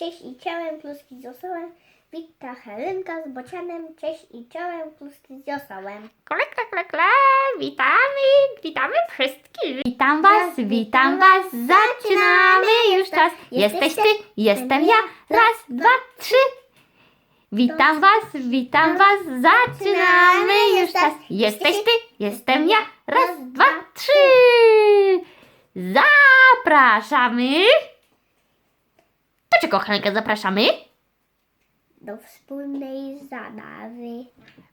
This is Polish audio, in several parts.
cześć i czołem, kluski z osołem. Wita Helenka z bocianem, cześć i czołem, kluski z osołem. Kle, kle, kle, kle. Witamy, witamy wszystkich. Witam was, witam was. Zaczynamy już czas. Jesteś ty, jestem ja. Raz, dwa, trzy. Witam was, witam was. Zaczynamy już czas. Jesteś ty, jestem ja. Raz, dwa, trzy. Zapraszamy. Czego, Helenka, zapraszamy? Do wspólnej zabawy.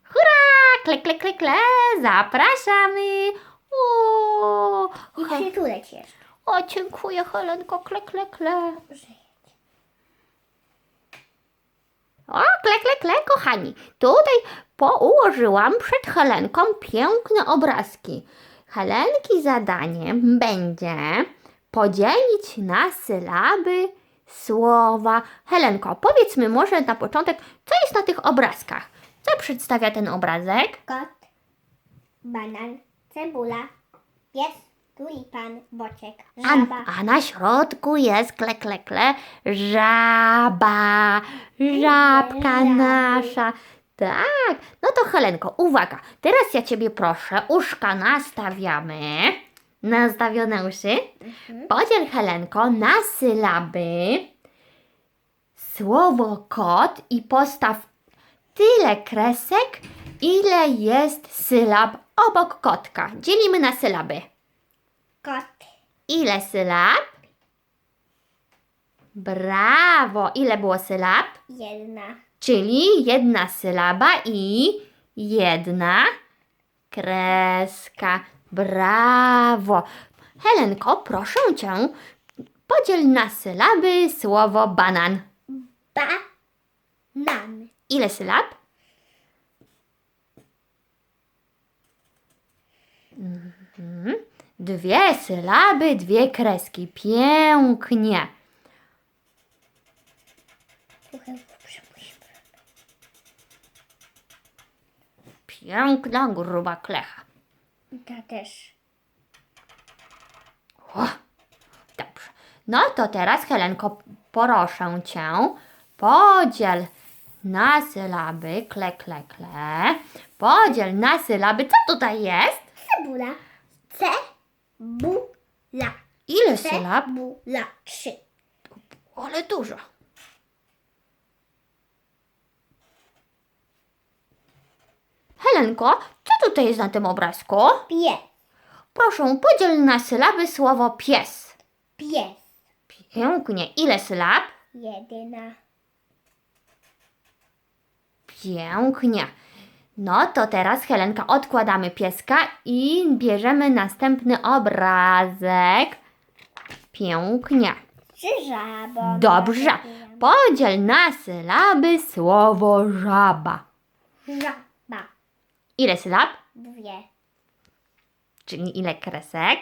Hurra! Kle, kle, kle, kle. Zapraszamy. O, I cię jeszcze. o, dziękuję, Helenko. Kle, kle, kle. O, kle, kle, kle, kochani. Tutaj poułożyłam przed Helenką piękne obrazki. Helenki zadaniem będzie podzielić na sylaby słowa. Helenko, powiedzmy może na początek, co jest na tych obrazkach. Co przedstawia ten obrazek? Kot, banan, cebula, pies, tulipan, boczek, A, żaba. a na środku jest kle, kle, kle, żaba, żabka Żaby. nasza. Tak, no to Helenko, uwaga, teraz ja Ciebie proszę, uszka nastawiamy, nastawione uszy. Podziel Helenko na sylaby słowo kot i postaw tyle kresek, ile jest sylab obok kotka. Dzielimy na sylaby. Kot, Ile sylab? Brawo! Ile było sylab? jedna. Czyli jedna sylaba i jedna kreska. Brawo! Helenko, proszę cię, podziel na sylaby słowo banan. Banan. Ile sylab? Mhm. Dwie sylaby, dwie kreski. Pięknie. Piękna, gruba klecha. Ta też. O, dobrze. No to teraz, Helenko, proszę cię, podziel na sylaby, kle, kle, kle. Podziel na sylaby. Co tutaj jest? Cebula. Cebula. Ile sylab? Cebula. Trzy. Ale dużo. Helenko, co tutaj jest na tym obrazku? Pies. Proszę, podziel na sylaby słowo pies. Pies. Pięknie. Ile sylab? Jedyna. Pięknie. No to teraz, Helenka, odkładamy pieska i bierzemy następny obrazek. Pięknie. Czy żabą? Dobrze. Podziel na sylaby słowo żaba. Żaba. Ile sylab? Dwie. Czyli ile kresek?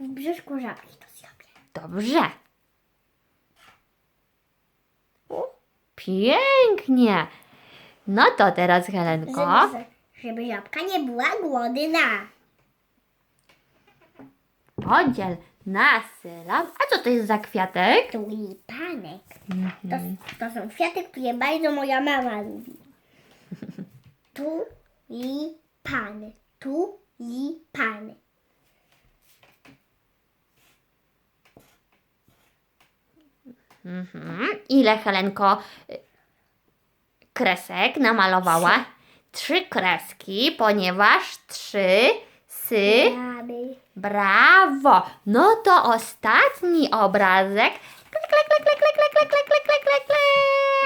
W brzuszku żabki to zrobię. Dobrze. Pięknie. No to teraz, Helenko. Żeby, żeby żabka nie była głodna. Podziel na sylab. A co to jest za kwiatek? Tulipanek. To, to są kwiaty, które bardzo moja mama lubi. Tulipany. Tulipany. Mhm. Ile Helenko y, kresek namalowała? Trzy kreski, ponieważ trzy sy. Żaby. Brawo! No to ostatni obrazek.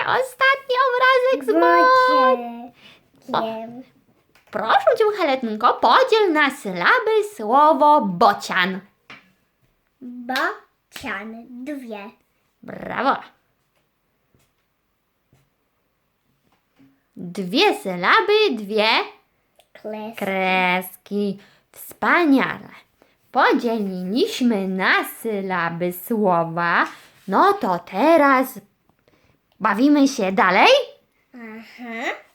Ostatni obrazek z moim. Bociem. Proszę cię, Helenko, podziel na sylaby słowo bocian. Bocian. Dwie. Brawo! Dwie sylaby, dwie Kles. kreski. Wspaniale. Podzieliliśmy na sylaby słowa. No to teraz bawimy się dalej. Aha.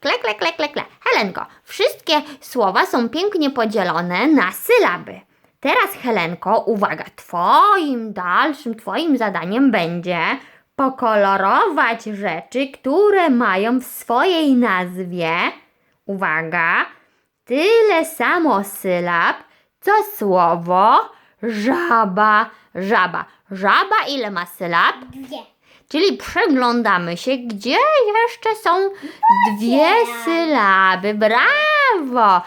Kle, kle, kle, kle, kle. Helenko, wszystkie słowa są pięknie podzielone na sylaby. Teraz, Helenko, uwaga, twoim dalszym, twoim zadaniem będzie pokolorować rzeczy, które mają w swojej nazwie, uwaga, tyle samo sylab, co słowo żaba, żaba. Żaba ile ma sylab? Dwie. Czyli przyglądamy się, gdzie jeszcze są dwie sylaby. Brawo!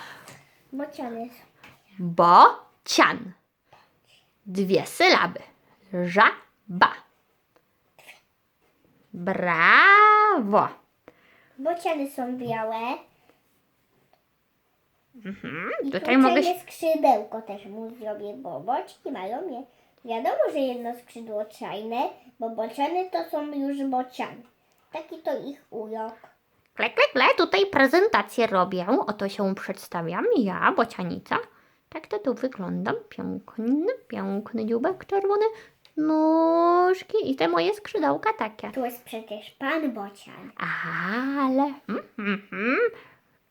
Bociany. Bocian. Dwie sylaby. Żaba. Brawo. Bociany są białe. I Tutaj mogę się... skrzydełko też mu zrobię, bo boczki mają je. Wiadomo, że jedno skrzydło czajne, bo bociany to są już bociany. Taki to ich urok. Kle, kle, kle, tutaj prezentację robię. Oto się przedstawiam. Ja, bocianica. Tak to tu wyglądam. Piękny, piękny dziubek czerwony. Nóżki i te moje skrzydełka takie. Tu jest przecież pan bocian. Ale mm, mm, mm,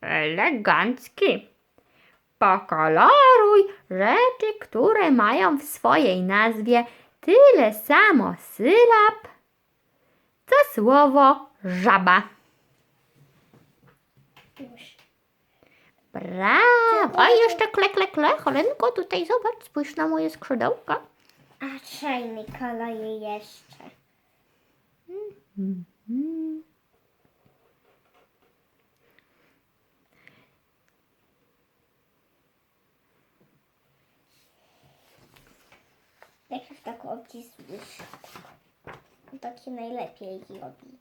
elegancki. Pokoloruj rzeczy, które mają w swojej nazwie tyle samo sylab, co słowo żaba. Brawo! A jeszcze kle, kle, kle. Holenko, tutaj zobacz, spójrz na moje skrzydełka. A czajny kolor jeszcze. Mm. Jak już tak obcisłeś. Takie najlepiej robi.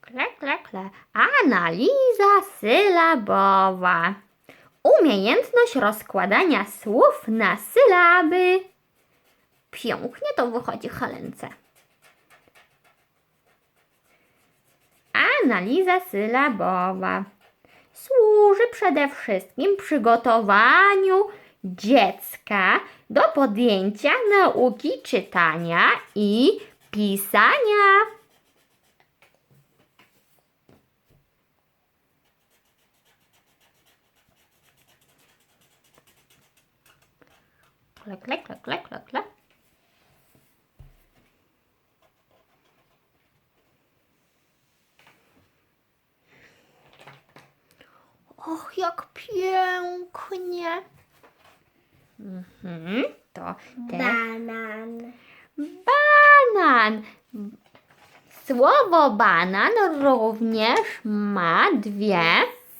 Kle, kle, kle. Analiza sylabowa. Umiejętność rozkładania słów na sylaby. Pięknie to wychodzi Helence. Analiza sylabowa służy przede wszystkim przygotowaniu dziecka do podjęcia nauki czytania i pisania. Kle, kle, kle, kle, kle, kle. Och, jak pięknie. Mhm, to te Banan. banan. Słowo banan również ma dwie.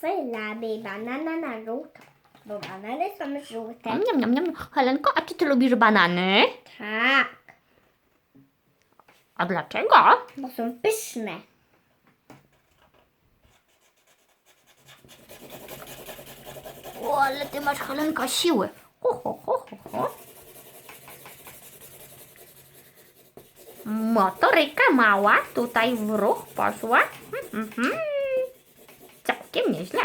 Sylaby banana na żółto. Bo banany są żółte. Niam, niam, niam. Helenko, a czy ty lubisz banany? Tak. A dlaczego? Bo są pyszne. O, ale ty masz, Helenka, siły. Ho, ho, ho, ho, ho. Motoryka mała tutaj w ruch poszła. Mhm, mhm. Całkiem nieźle.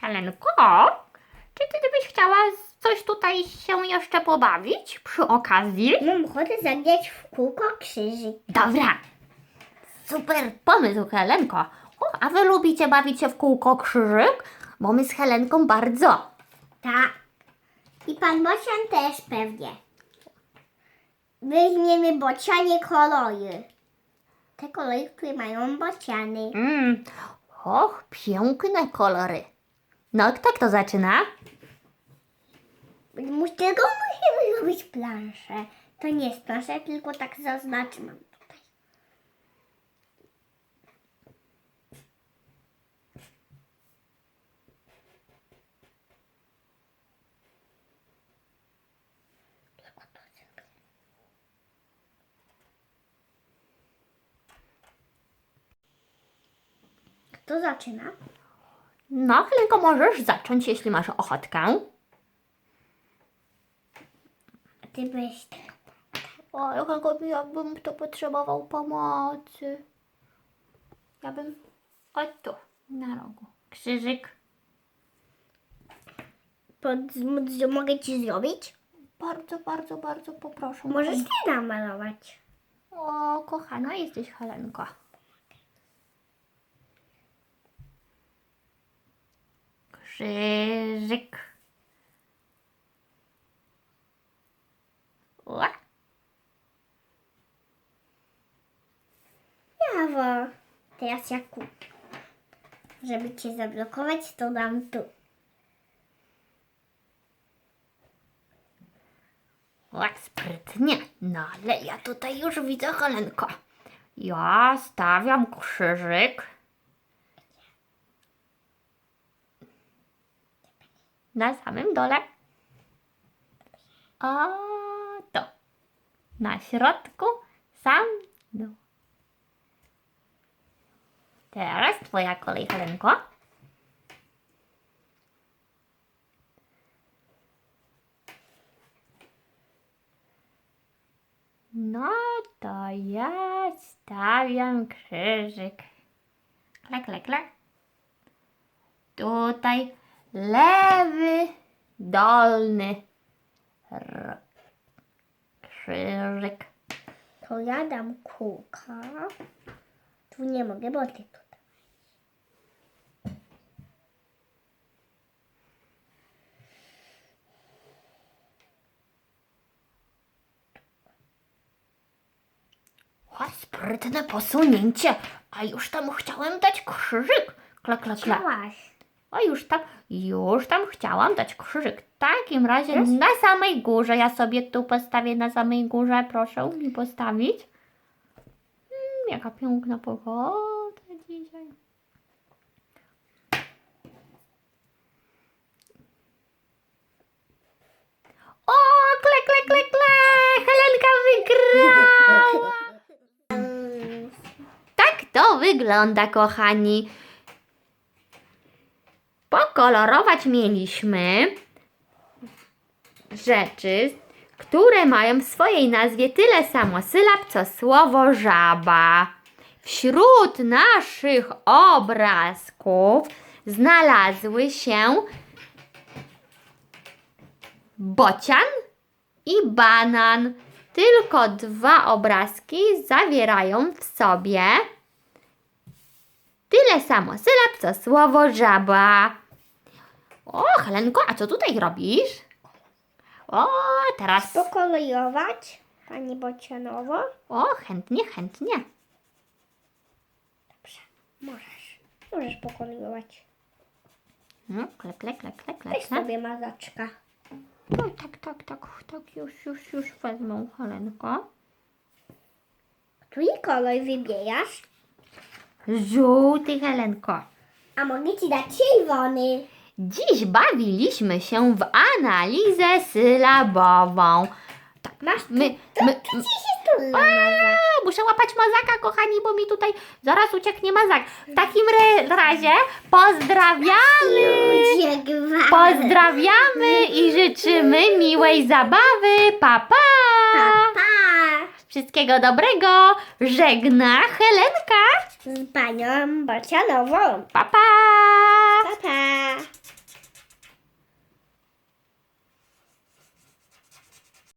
Helenko, czy ty byś chciała tutaj się jeszcze pobawić przy okazji? Mam ochotę zagrać w kółko krzyżyk. Dobra. Super pomysł, Helenko. O, a wy lubicie bawić się w kółko krzyżyk? Bo my z Helenką bardzo. Tak. I pan bocian też pewnie. Weźmiemy bocianie kolory. Te kolory, które mają bociany. Mm. Och, piękne kolory. No, kto kto zaczyna? Tylko musimy zrobić planszę. To nie jest plansza, tylko tak zaznaczmy tutaj. Kto zaczyna? No, Helenko, możesz zacząć, jeśli masz ochotkę. A ty byś tak. O, Helenko, ja bym to potrzebował pomocy. Ja bym... O tu, na rogu. Krzyżyk. pod, mogę ci zrobić? Bardzo, bardzo, bardzo poproszę. Możesz ty namalować. O, kochana jesteś, Helenko. Krzyżyk. Ła. Brawo. Teraz ja kupię. Żeby cię zablokować, to dam tu. Ła, sprytnie. No, ale ja tutaj już widzę, Helenko. Ja stawiam krzyżyk. Na samym dole. O. Na środku sam dół. Teraz twoja kolej, Helenko. No to ja stawiam krzyżyk. Klek, klek, klek. Tutaj lewy, dolny krzyżyk. To ja dam kółka. Tu nie mogę, bo ty tutaj. O, sprytne posunięcie. A już tam chciałem dać krzyżyk. Klek, klek, klek. Chciałaś. O, już tam, już tam chciałam dać krzyżyk. W takim razie na samej górze, ja sobie tu postawię na samej górze, proszę mi postawić. Mm, jaka piękna pogoda dzisiaj. O, kle, kle, kle, kle! Helenka wygrała! Tak to wygląda, kochani. Pokolorować mieliśmy rzeczy, które mają w swojej nazwie tyle samo sylab, co słowo żaba. Wśród naszych obrazków znalazły się bocian i banan. Tylko dwa obrazki zawierają w sobie tyle samo sylab, co słowo żaba. O, Helenko, a co tutaj robisz? O, teraz. Pokolojować, Pani Bocianowo. O, chętnie, chętnie. Dobrze, możesz. Możesz pokolojować. No, klek, klek, klek, klek, klek. Weź sobie mazaczka. No, tak, tak, tak, tak, już, już, już wezmę, Helenko. Który kolor wybierasz? Żółty, Helenko. A mogę ci dać czerwony. Dziś bawiliśmy się w analizę sylabową. Tak, Masz my, my, Gdzie się tu? A, muszę łapać mazaka, kochani, bo mi tutaj zaraz ucieknie mazak. W takim re- razie pozdrawiamy! Ludzie. Pozdrawiamy i życzymy miłej zabawy. Pa, pa! Pa, pa. Wszystkiego dobrego. Żegna Helenka. Z Panią Bocianową. Pa, pa! Pa, pa.